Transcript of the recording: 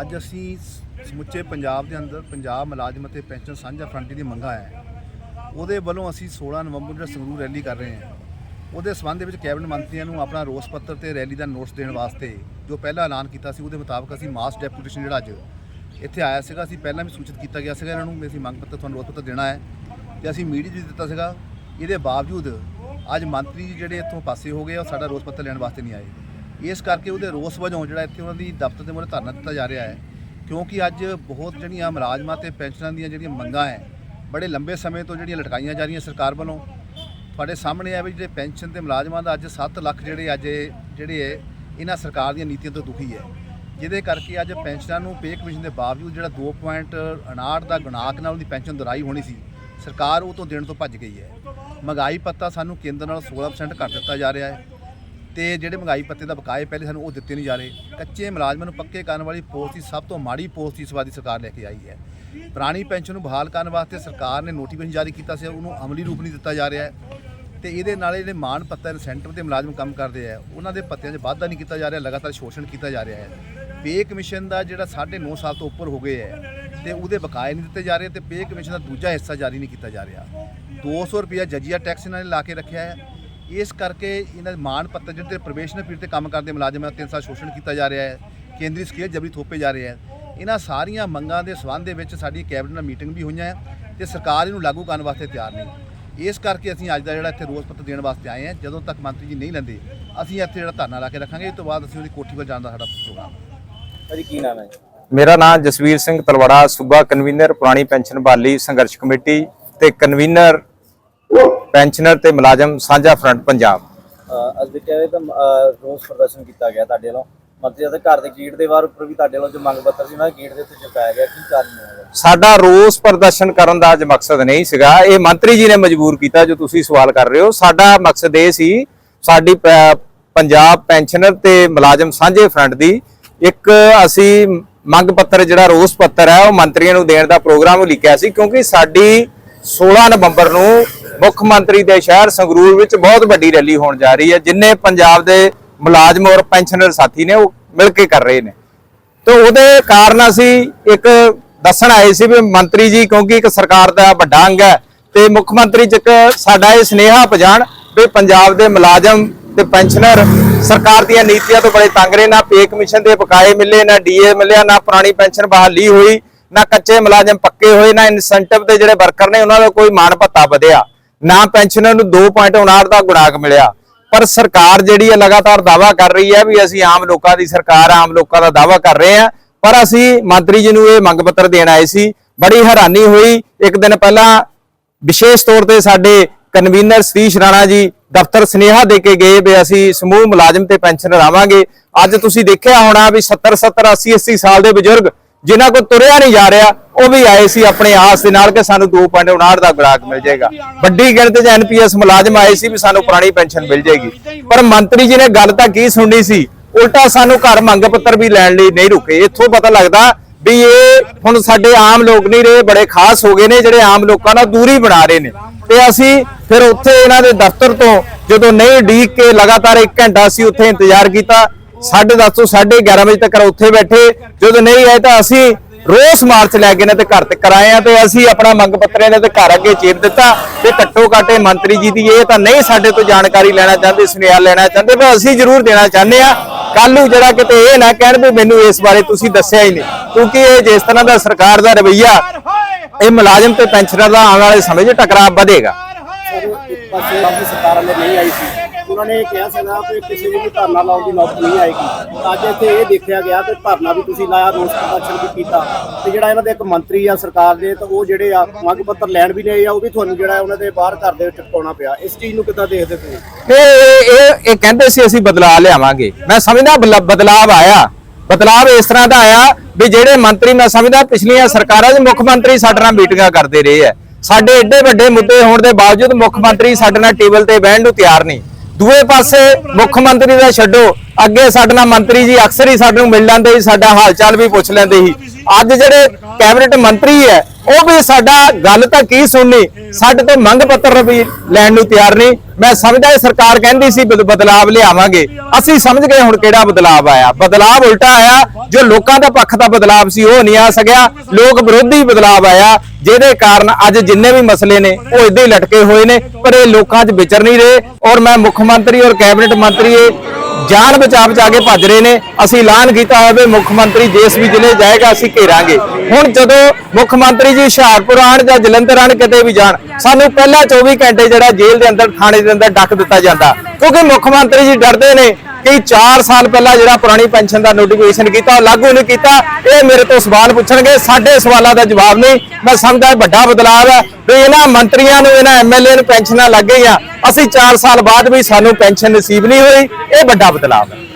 ਅੱਜ ਅਸੀਂ ਸਮੁੱਚੇ ਪੰਜਾਬ ਦੇ ਅੰਦਰ ਪੰਜਾਬ ਮੁਲਾਜ਼ਮ ਅਤੇ ਪੈਨਸ਼ਨ ਸਾਂਝਾ ਫਰੰਟ ਦੀ ਮੰਗਾਂ ਹੈ। ਉਹਦੇ ਵੱਲੋਂ ਅਸੀਂ 16 ਨਵੰਬਰ ਨੂੰ ਜਿਹੜਾ ਸੰਗਰੂਰ ਰੈਲੀ ਕਰ ਰਹੇ ਹਾਂ। ਉਹਦੇ ਸਬੰਧ ਵਿੱਚ ਕੈਬਨਿਟ ਮੰਤਰੀਆਂ ਨੂੰ ਆਪਣਾ ਰੋਸ ਪੱਤਰ ਤੇ ਰੈਲੀ ਦਾ ਨੋਟਿਸ ਦੇਣ ਵਾਸਤੇ ਜੋ ਪਹਿਲਾਂ ਐਲਾਨ ਕੀਤਾ ਸੀ, ਉਹਦੇ ਮੁਤਾਬਕ ਅਸੀਂ ਮਾਸ ਡੈਪੂਟੇਸ਼ਨ ਜਿਹੜਾ ਅੱਜ ਇੱਥੇ ਆਇਆ ਸੀਗਾ, ਅਸੀਂ ਪਹਿਲਾਂ ਵੀ ਸੂਚਿਤ ਕੀਤਾ ਗਿਆ ਸੀਗਾ ਇਹਨਾਂ ਨੂੰ, ਵੀ ਅਸੀਂ ਮੰਗ ਪੱਤਰ ਤੁਹਾਨੂੰ ਰੋਸ ਪੱਤਰ ਦੇਣਾ ਹੈ ਤੇ ਅਸੀਂ ਮੀਡੀਆ 'ਚ ਵੀ ਦਿੱਤਾ ਸੀਗਾ। ਇਹਦੇ ਬਾਵਜੂਦ ਅੱਜ ਮੰਤਰੀ ਜੀ ਜਿਹੜੇ ਇੱਥੋਂ ਪਾਸੇ ਹੋ ਗਏ ਉਹ ਸਾਡਾ ਰੋਸ ਪੱਤਰ ਲੈਣ ਵਾਸਤੇ ਨਹੀਂ ਆਏ। ਇਸ ਕਰਕੇ ਉਹਦੇ ਰੋਸ ਵਜੋਂ ਜਿਹੜਾ ਇੱਥੇ ਉਹਨਾਂ ਦੀ ਦਫ਼ਤਰ ਦੇ ਮੂਹਰੇ ਧਰਨਾ ਦਿੱਤਾ ਜਾ ਰਿਹਾ ਹੈ। ਕਿਉਂਕਿ ਅੱਜ ਬਹੁਤ ਜਿਹੜੀਆਂ ਮੁਲਾਜ਼ਮਾਂ ਤੇ ਪੈਨਸ਼ਨਾਂ ਦੀਆਂ ਜਿਹੜੀਆਂ ਮੰਗਾਂ ਹੈ, ਬੜੇ ਲੰਬੇ ਸਮੇਂ ਤੋਂ ਜਿਹੜੀਆਂ ਲਟਕਾਈਆਂ ਜਾ ਰਹੀਆਂ ਸਰਕਾਰ ਵੱਲੋਂ। ਤੁਹਾਡੇ ਸਾਹਮਣੇ ਆ ਵੀ ਜਿਹੜੇ ਪੈਨਸ਼ਨ ਤੇ ਮੁਲਾਜ਼ਮਾਂ ਦਾ ਅੱਜ 7 ਲੱਖ ਜਿਹੜੇ ਅੱਜ ਜਿਹੜੇ ਹੈ ਇਹਨਾਂ ਸਰਕਾਰ ਦੀਆਂ ਨੀਤੀਆਂ ਤੋਂ ਦੁਖੀ ਹੈ। ਜਿਹਦੇ ਕਰਕੇ ਅੱਜ ਪੈਨਸ਼ਨਾਂ ਨੂੰ ਪੇ ਕਮਿਸ਼ਨ ਦੇ ਬਾਵਜੂਦ ਜਿਹੜਾ 2.59 ਦਾ ਗੁਣਾਕ ਨਾਲ ਉਹਦੀ ਪੈਨਸ਼ਨ ਦੁਰਾਈ ਹੋਣੀ ਸੀ, ਸਰਕਾਰ ਉਹ ਤੋਂ ਦੇਣ ਤੋਂ ਭੱਜ ਗਈ ਹੈ। ਮਹਿੰਗਾਈ ਪੱਤਾ ਸਾਨੂੰ ਕੇਂਦਰ ਨਾਲ 16% ਘੱਟ ਦਿੱਤਾ ਜਾ ਰਿਹਾ ਹੈ। ਤੇ ਜਿਹੜੇ ਮਹਿੰਗਾਈ ਪੱਤੇ ਦਾ ਬਕਾਏ ਪਹਿਲੇ ਸਾਨੂੰ ਉਹ ਦਿੱਤੇ ਨਹੀਂ ਜਾ ਰਹੇ। ਕੱਚੇ ਮੁਲਾਜ਼ਮਾਂ ਨੂੰ ਪੱਕੇ ਕਰਨ ਵਾਲੀ ਪੋਸਟ ਦੀ ਸਭ ਤੋਂ ਮਾੜੀ ਪੋਸਟ ਇਸ ਵਾਰ ਦੀ ਸਰਕਾਰ ਲੈ ਕੇ ਆਈ ਹੈ। ਪੁਰਾਣੀ ਪੈਨਸ਼ਨ ਨੂੰ ਬਹਾਲ ਕਰਨ ਵਾਸਤੇ ਸਰਕਾਰ ਨੇ ਨੋਟੀਫਿਕੇਸ਼ਨ ਜਾਰੀ ਕੀਤਾ ਸੀ, ਉਹਨੂੰ ਅਮਲੀ ਰੂਪ ਨਹੀਂ ਦਿੱਤਾ ਜਾ ਰਿਹਾ ਹੈ। ਤੇ ਇਹਦੇ ਨਾਲ ਜਿਹੜੇ ਮਾਣ ਪੱਤਰ ਸੈਂਟਰ ਤੇ ਮੁਲਾਜ਼ਮ ਕੰਮ ਕਰਦੇ ਆ, ਉਹਨਾਂ ਦੇ ਪੱਤਿਆਂ 'ਚ ਵਾਧਾ ਨਹੀਂ ਕੀਤਾ ਜਾ ਰਿਹਾ, ਲਗਾਤਾਰ ਸ਼ੋਸ਼ਣ ਕੀਤਾ ਜਾ ਰਿਹਾ ਹੈ। ਪੇ ਕਮਿਸ਼ਨ ਦਾ ਜਿਹੜਾ 9.5 ਸਾਲ ਤੋਂ ਉੱਪਰ ਹੋ ਗਏ ਹੈ, ਤੇ ਉਹਦੇ ਬਕਾਏ ਨਹੀਂ ਦਿੱਤੇ ਜਾ ਰਹੇ ਤੇ ਪੇ ਕਮਿਸ਼ਨ ਦਾ ਦੂਜਾ ਹਿੱਸਾ ਜਾਰੀ ਨਹੀਂ ਕੀਤਾ ਜਾ ਰਿਹਾ। 200 ਰੁਪਿਆ ਜਜੀਆ ਟੈਕਸ ਇਹਨਾਂ ਨੇ ਲਾ ਕੇ ਰੱਖਿਆ ਹੈ ਇਸ ਕਰਕੇ ਇਹਨਾਂ ਦੇ ਮਾਣ ਪੱਤਰ ਜਿਹੜੇ ਤੇ ਪ੍ਰਵੇਸ਼ਨ ਪੀੜ ਤੇ ਕੰਮ ਕਰਦੇ ਮੁਲਾਜ਼ਮਾਂ ਦਾ ਤਿੰਨ ਸਾਲ ਸ਼ੋਸ਼ਣ ਕੀਤਾ ਜਾ ਰਿਹਾ ਹੈ ਕੇਂਦਰੀ ਸਕੇਲ ਜਬਰੀ ਥੋਪੇ ਜਾ ਰਹੇ ਹੈ। ਇਹਨਾਂ ਸਾਰੀਆਂ ਮੰਗਾਂ ਦੇ ਸਬੰਧ ਦੇ ਵਿੱਚ ਸਾਡੀ ਕੈਬਨਿਟ ਨਾਲ ਮੀਟਿੰਗ ਵੀ ਹੋਈਆਂ ਹੈ ਤੇ ਸਰਕਾਰ ਇਹਨੂੰ ਲਾਗੂ ਕਰਨ ਵਾਸਤੇ ਤਿਆਰ ਨਹੀਂ। ਇਸ ਕਰਕੇ ਅਸੀਂ ਅੱਜ ਦਾ ਜਿਹੜਾ ਇੱਥੇ ਰੋਸ ਪੱਤਰ ਦੇਣ ਵਾਸਤੇ ਆਏ ਹਾਂ ਜਦੋਂ ਤੱਕ ਮੰਤਰੀ ਜੀ ਨਹੀਂ ਲੈਂਦੇ ਅਸੀਂ ਇੱਥੇ ਜਿਹੜਾ ਧਰਨਾ ਲਾ ਕੇ ਰੱਖਾਂਗੇ ਇਸ ਤੋਂ ਬਾਅਦ ਅਸੀਂ ਉਹਦੀ ਕੋਠੀ ਵੱਲ ਜਾਣ ਦਾ ਸਾਡਾ ਪ੍ਰੋਗਰਾਮ। ਭਾਜੀ ਕੀ ਨਾਮ ਹੈ? ਮੇਰਾ ਨਾਮ ਜਸਵੀਰ ਸਿੰਘ ਤਲਵੜਾ ਸੂਬਾ ਕਨਵੀਨਰ ਪੁਰਾਣੀ ਪੈਨਸ਼ਨ ਬਹਾਲੀ ਸੰਘਰਸ਼ ਕਮੇਟੀ ਤੇ ਕਨਵੀਨਰ ਪੈਨਸ਼ਨਰ ਤੇ ਮੁਲਾਜ਼ਮ ਸਾਂਝਾ ਫਰੰਟ ਪੰਜਾਬ। ਅੱਜ ਦੇ ਕਹੇ ਤਾਂ ਰੋਸ ਪ੍ਰਦਰਸ਼ਨ ਕੀਤਾ ਗਿਆ ਤੁਹਾਡੇ ਵੱਲੋਂ। ਮੰਤਰੀ ਦੇ ਘਰ ਦੇ ਗੇਟ ਦੇ ਬਾਹਰ ਉੱਪਰ ਵੀ ਤੁਹਾਡੇ ਵੱਲੋਂ ਜੋ ਮੰਗ ਪੱਤਰ ਸੀ ਉਹਨਾਂ ਗੇਟ ਦੇ ਉੱਤੇ ਚੁਕਾਇਆ ਗਿਆ। ਕੀ ਕਾਰਨ ਹੈ ਸਾਡਾ ਰੋਸ ਪ੍ਰਦਰਸ਼ਨ ਕਰਨ ਦਾ ਅੱਜ ਮਕਸਦ ਨਹੀਂ ਸੀਗਾ। ਇਹ ਮੰਤਰੀ ਜੀ ਨੇ ਮਜਬੂਰ ਕੀਤਾ ਜੋ ਤੁਸੀਂ ਸਵਾਲ ਕਰ ਰਹੇ ਹੋ। ਸਾਡਾ ਮਕਸਦ ਇਹ ਸੀ ਸਾਡੀ ਪੰਜਾਬ ਪੈਨਸ਼ਨਰ ਤੇ ਮੁਲਾਜ਼ਮ ਸਾਂਝੇ ਫਰੰਟ ਦੀ ਇੱਕ ਅਸੀਂ ਮੰਗ ਪੱਤਰ ਜਿਹੜਾ ਰੋਸ ਪੱਤਰ ਹੈ ਉਹ ਮੰਤਰੀਆਂ ਨੂੰ ਦੇਣ ਦਾ ਪ੍ਰੋਗਰਾਮ ਲਿਖਿਆ ਸੀ ਕਿਉਂਕਿ ਸਾਡੀ 16 ਨਵੰਬਰ ਨੂੰ ਮੁੱਖ ਮੰਤਰੀ ਦੇ ਸ਼ਹਿਰ ਸੰਗਰੂਰ ਵਿੱਚ ਬਹੁਤ ਵੱਡੀ ਰੈਲੀ ਹੋਣ ਜਾ ਰਹੀ ਹੈ, ਜਿੰਨੇ ਪੰਜਾਬ ਦੇ ਮੁਲਾਜ਼ਮ ਔਰ ਪੈਨਸ਼ਨਰ ਸਾਥੀ ਨੇ ਉਹ ਮਿਲ ਕੇ ਕਰ ਰਹੇ ਨੇ। ਤੇ ਉਹਦੇ ਕਾਰਨ ਅਸੀਂ ਇੱਕ ਦੱਸਣ ਆਏ ਸੀ ਵੀ ਮੰਤਰੀ ਜੀ, ਕਿਉਂਕਿ ਇੱਕ ਸਰਕਾਰ ਦਾ ਵੱਡਾ ਅੰਗ ਹੈ ਤੇ ਮੁੱਖ ਮੰਤਰੀ ਚ ਸਾਡਾ ਇਹ ਸਨੇਹਾ ਪਜਾਣ ਵੀ ਪੰਜਾਬ ਦੇ ਮੁਲਾਜ਼ਮ ਤੇ ਪੈਨਸ਼ਨਰ ਸਰਕਾਰ ਦੀਆਂ ਨੀਤੀਆਂ ਤੋਂ ਬੜੇ ਤੰਗ ਰਹੇ, ਨਾ ਪੇ ਕਮਿਸ਼ਨ ਦੇ ਬਕਾਏ ਮਿਲੇ, ਨਾ ਡੀਏ ਮਿਲਿਆ, ਨਾ ਪੁਰਾਣੀ ਪੈਨਸ਼ਨ ਬਹਾਲੀ ਹੋਈ, ਨਾ ਕੱਚੇ ਮੁਲਾਜ਼ਮ ਪੱਕੇ ਹੋਏ, ਨਾ ਇਨਸੈਂਟਿਵ ਦੇ ਜਿਹੜੇ ਵਰਕਰ ਨੇ ਉਹਨਾਂ ਦਾ ਕੋਈ ਮਾਣ ਭੱਤਾ ਵਧਿਆ। ਨਾ ਪੈਨਸ਼ਨਰ ਨੂੰ 2.59 ਦਾ ਗੁਣਾਕ ਮਿਲਿਆ। ਪਰ ਸਰਕਾਰ ਜਿਹੜੀ ਹੈ ਲਗਾਤਾਰ ਦਾਵਾ ਕਰ ਰਹੀ ਹੈ ਵੀ ਅਸੀਂ ਆਮ ਲੋਕਾਂ ਦੀ ਸਰਕਾਰ, ਆਮ ਲੋਕਾਂ ਦਾ ਦਾਵਾ ਕਰ ਰਹੇ ਹਾਂ। ਪਰ ਅਸੀਂ ਮੰਤਰੀ ਜੀ ਨੂੰ ਇਹ ਮੰਗ ਪੱਤਰ ਦੇਣ ਆਏ ਸੀ। ਬੜੀ ਹੈਰਾਨੀ ਹੋਈ। ਇੱਕ ਦਿਨ ਪਹਿਲਾਂ ਵਿਸ਼ੇਸ਼ ਤੌਰ ਤੇ ਸਾਡੇ ਕਨਵੀਨਰ ਸਤੀਸ਼ ਰਾਣਾ ਜੀ ਦਫ਼ਤਰ ਸੁਨੇਹਾ ਦੇ ਕੇ ਗਏ ਵੀ ਅਸੀਂ ਸਮੂਹ ਮੁਲਾਜ਼ਮ ਤੇ ਪੈਨਸ਼ਨਰ ਆਵਾਂਗੇ। ਅੱਜ ਤੁਸੀਂ ਦੇਖਿਆ ਹੋਣਾ ਵੀ 70 70 80 80 ਸਾਲ ਦੇ ਬਜ਼ੁਰਗ ਜਿਨ੍ਹਾਂ ਕੋਲ ਤੁਰਿਆ ਨਹੀਂ ਜਾ ਰਿਹਾ ਉਹ ਵੀ ਆਏ ਸੀ ਆਪਣੇ ਆਸ ਦੇ ਨਾਲ ਕਿ ਸਾਨੂੰ 2.59 ਦਾ ਗੁਣਾਕ ਮਿਲ ਜਾਏਗਾ। ਵੱਡੀ ਗਿਣਤੀ 'ਚ ਐਨਪੀਐਸ ਮੁਲਾਜ਼ਮ ਆਏ ਸੀ ਵੀ ਸਾਨੂੰ ਪੁਰਾਣੀ ਪੈਨਸ਼ਨ ਮਿਲ ਜਾਏਗੀ। ਪਰ ਮੰਤਰੀ ਜੀ ਨੇ ਗੱਲ ਤਾਂ ਕੀ ਸੁਣਨੀ ਸੀ? ਉਲਟਾ ਸਾਨੂੰ ਘਰ ਮੰਗ ਪੱਤਰ ਵੀ ਲੈਣ ਲਈ ਨਹੀਂ ਰੁਕੇ। ਇੱਥੋਂ ਪਤਾ ਲੱਗਦਾ ਵੀ ਇਹ ਹੁਣ ਸਾਡੇ ਆਮ ਲੋਕ ਨਹੀਂ ਰਹੇ, ਬੜੇ ਖਾਸ ਹੋ ਗਏ ਨੇ, ਜਿਹੜੇ ਆਮ ਲੋਕਾਂ ਨਾਲ ਦੂਰੀ ਬਣਾ ਰਹੇ ਨੇ। ਤੇ ਅਸੀਂ ਫਿਰ ਉੱਥੇ ਇਹਨਾਂ ਦੇ ਦਫ਼ਤਰ ਤੋਂ ਜਦੋਂ ਨਹੀਂ ਡੀਕ ਕੇ ਲਗਾਤਾਰ 1 ਘੰਟਾ ਅਸੀਂ ਉੱਥੇ ਇੰਤਜ਼ਾਰ ਕੀਤਾ 10:30 ਤੋਂ 11:30 ਵਜੇ ਤੱਕ ਉੱਥੇ ਬੈਠੇ। ਜਦੋਂ ਨਹੀਂ ਆਏ ਤਾਂ ਅਸੀਂ ਰੋਸ ਮਾਰਚ ਲੈ ਕੇ ਨੇ ਤੇ ਘਰ ਤੱਕ ਆਏ ਆ ਤੇ ਅਸੀਂ ਆਪਣਾ ਮੰਗ ਪੱਤਰ ਇਹਨਾਂ ਦੇ ਘਰ ਅੱਗੇ ਚੇਪ ਦਿੱਤਾ ਤੇ ਘੱਟੋ ਘੱਟ ਮੰਤਰੀ ਜੀ ਦੀ ਇਹ ਤਾਂ ਨਹੀਂ ਸਾਡੇ ਤੋਂ ਜਾਣਕਾਰੀ ਲੈਣਾ ਚਾਹੁੰਦੇ, ਸੁਨੇਹਾ ਲੈਣਾ ਚਾਹੁੰਦੇ, ਪਰ ਅਸੀਂ ਜ਼ਰੂਰ ਦੇਣਾ ਚਾਹੁੰਦੇ ਆ। ਕੱਲ ਨੂੰ ਜਿਹੜਾ ਕਿਤੇ ਇਹ ਨਾ ਕਹਿਣ ਵੀ ਮੈਨੂੰ ਇਸ ਬਾਰੇ ਤੁਸੀਂ ਦੱਸਿਆ ਹੀ ਨਹੀਂ, ਕਿਉਂਕਿ ਇਹ ਜਿਸ ਤਰ੍ਹਾਂ ਦਾ ਸਰਕਾਰ ਦਾ ਰਵਈਆ, ਇਹ ਮੁਲਾਜ਼ਮ ਤੇ ਪੈਨਸ਼ਨਰ ਦਾ ਆਉਣ ਵਾਲੇ ਸਮੇਂ 'ਚ ਟਕਰਾਅ ਵਧੇਗਾ। ਇੱਕ ਪਾਸੇ ਨਹੀਂ ਆਈ ਸੀ। ਉਹਨਾਂ ਨੇ ਕਿਹਾ ਸੀਗਾ ਕਿ ਕਿਸੇ ਨੂੰ ਵੀ ਧਰਨਾ ਲਾਉਣ ਦੀ ਨੌਬਤ ਨਹੀਂ ਆਏਗੀ। ਅੱਜ ਇੱਥੇ ਇਹ ਦੇਖਿਆ ਗਿਆ ਕਿ ਧਰਨਾ ਵੀ ਤੁਸੀਂ ਲਾਇਆ, ਰੋਸ ਪ੍ਰਦਰਸ਼ਨ ਵੀ ਕੀਤਾ। ਤੇ ਜਿਹੜਾ ਇਹਨਾਂ ਦੇ ਇੱਕ ਮੰਤਰੀ ਆ ਸਰਕਾਰ ਦੇ, ਤਾਂ ਉਹ ਜਿਹੜੇ ਆ ਮੰਗ ਪੱਤਰ ਲੈਣ ਵੀ ਨਹੀਂ ਆ, ਉਹ ਵੀ ਤੁਹਾਨੂੰ ਜਿਹੜਾ ਉਹਨਾਂ ਦੇ ਬਾਹਰ ਘਰ ਦੇ ਵਿੱਚ ਟਿਕਾਉਣਾ ਪਿਆ। ਇਸ ਚੀਜ਼ ਨੂੰ ਕਿੱਦਾਂ ਦੇਖਦੇ ਤੁਸੀਂ? ਇਹ, ਇਹ- ਇਹ ਕਹਿੰਦੇ ਸੀ ਅਸੀਂ ਬਦਲਾਅ ਲਿਆਵਾਂਗੇ। ਮੈਂ ਸਮਝਦਾ ਬਦਲਾ- ਬਦਲਾਅ ਆਇਆ। ਬਦਲਾਅ ਇਸ ਤਰ੍ਹਾਂ ਦਾ ਆਇਆ ਵੀ ਜਿਹੜੇ ਮੰਤਰੀ, ਮੈਂ ਸਮਝਦਾ ਪਿਛਲੀਆਂ ਸਰਕਾਰਾਂ ਦੇ ਮੁੱਖ ਮੰਤਰੀ ਸਾਡੇ ਨਾਲ ਮੀਟਿੰਗਾਂ ਕਰਦੇ ਰਹੇ ਆ। ਸਾਡੇ ਏਡੇ ਵੱਡੇ ਮੁੱਦੇ ਹੋਣ ਦੇ ਬਾਵਜੂਦ ਮੁੱਖ ਮੰਤਰੀ ਸਾਡੇ ਨਾਲ ਟੇਬਲ ਤੇ ਬਹਿਣ ਨੂੰ ਤਿਆਰ ਨਹੀਂ। ਦੂਏ ਪਾਸੇ ਮੁੱਖ ਮੰਤਰੀ ਦਾ ਛੱਡੋ। ਅੱਗੇ ਸਾਡੇ ਨਾਲ ਮੰਤਰੀ ਜੀ ਅਕਸਰ ਹੀ ਸਾਡੇ ਨੂੰ ਮਿਲ ਲੈਂਦੇ ਸੀ, ਸਾਡਾ ਹਾਲ ਚਾਲ ਵੀ ਪੁੱਛ ਲੈਂਦੇ ਸੀ। ਅੱਜ ਜਿਹੜੇ ਕੈਬਨਿਟ ਮੰਤਰੀ ਹੈ, ਉਹ ਵੀ ਸਾਡਾ ਗੱਲ ਤਾਂ ਕੀ ਸੁਣਨੀ? ਸਾਡੇ ਤੋਂ ਮੰਗ ਪੱਤਰ ਵੀ ਲੈਣ ਨੂੰ ਤਿਆਰ ਨਹੀਂ। ਮੈਂ ਸਮਝਦਾ ਇਹ ਸਰਕਾਰ ਕਹਿੰਦੀ ਸੀ ਬਦਲਾਵ ਲਿਆਵਾਂਗੇ। ਅਸੀਂ ਸਮਝ ਗਏ ਹੁਣ ਕਿਹੜਾ ਬਦਲਾਵ ਆਇਆ। ਬਦਲਾਵ ਉਲਟਾ ਆਇਆ, ਜੋ ਲੋਕਾਂ ਦਾ ਪੱਖ ਦਾ ਬਦਲਾਵ ਸੀ, ਉਹ ਨਹੀਂ ਆ ਸਕਿਆ। ਲੋਕ ਵਿਰੋਧੀ ਬਦਲਾਵ ਆਇਆ, ਜਿਹਦੇ ਕਾਰਨ ਅੱਜ ਜਿੰਨੇ ਵੀ ਮਸਲੇ ਨੇ, ਉਹ ਇਦਾਂ ਹੀ ਲਟਕੇ ਹੋਏ ਨੇ, ਪਰ ਇਹ ਲੋਕਾਂ 'ਚ ਵਿਚਰ ਨਹੀਂ ਰਹੇ। ਔਰ ਮੈਂ ਮੁੱਖ ਮੰਤਰੀ ਔਰ ਕੈਬਨਿਟ ਮੰਤਰੀ ਜਾਨ ਬਚਾ ਬਚਾ ਕੇ ਭੱਜ ਰਹੇ ਨੇ। ਅਸੀਂ ਐਲਾਨ ਕੀਤਾ ਹੋਇਆ ਵੀ ਮੁੱਖ ਮੰਤਰੀ ਜਿਸ ਵੀ ਜ਼ਿਲ੍ਹੇ ਜਾਏਗਾ, ਅਸੀਂ ਘੇਰਾਂਗੇ। ਹੁਣ ਜਦੋਂ ਮੁੱਖ ਮੰਤਰੀ ਜੀ ਹੁਸ਼ਿਆਰਪੁਰ ਆਣ ਜਾਂ ਜਲੰਧਰ ਆਣ ਕਿਤੇ ਵੀ ਜਾਣ, ਸਾਨੂੰ ਪਹਿਲਾਂ 24 ਘੰਟੇ ਜਿਹੜਾ ਜੇਲ੍ਹ ਦੇ ਅੰਦਰ, ਥਾਣੇ ਦੇ ਅੰਦਰ ਡੱਕ ਦਿੱਤਾ ਜਾਂਦਾ। ਕਿਉਂਕਿ ਮੁੱਖ ਮੰਤਰੀ ਜੀ ਡਰਦੇ ਨੇ। ਕਿ 4 ਸਾਲ ਪਹਿਲਾਂ ਜਿਹੜਾ ਪੁਰਾਣੀ ਪੈਨਸ਼ਨ ਦਾ ਨੋਟੀਫਿਕੇਸ਼ਨ ਕੀਤਾ, ਉਹ ਲਾਗੂ ਨਹੀਂ ਕੀਤਾ, ਇਹ ਮੇਰੇ ਤੋਂ ਸਵਾਲ ਪੁੱਛਣਗੇ, ਸਾਡੇ ਸਵਾਲਾਂ ਦਾ ਜਵਾਬ ਨਹੀਂ। ਮੈਂ ਸਮਝਦਾ ਵੱਡਾ ਬਦਲਾਅ ਹੈ ਵੀ ਇਹਨਾਂ ਮੰਤਰੀਆਂ ਨੂੰ, ਇਹਨਾਂ ਐਮਐਲਏ ਨੂੰ ਪੈਨਸ਼ਨਾਂ ਲੱਗ ਗਈਆਂ। ਅਸੀਂ 4 ਸਾਲ ਬਾਅਦ ਵੀ ਸਾਨੂੰ ਪੈਨਸ਼ਨ ਨਸੀਬ ਨਹੀਂ ਹੋਈ, ਇਹ ਵੱਡਾ ਬਦਲਾਅ ਹੈ।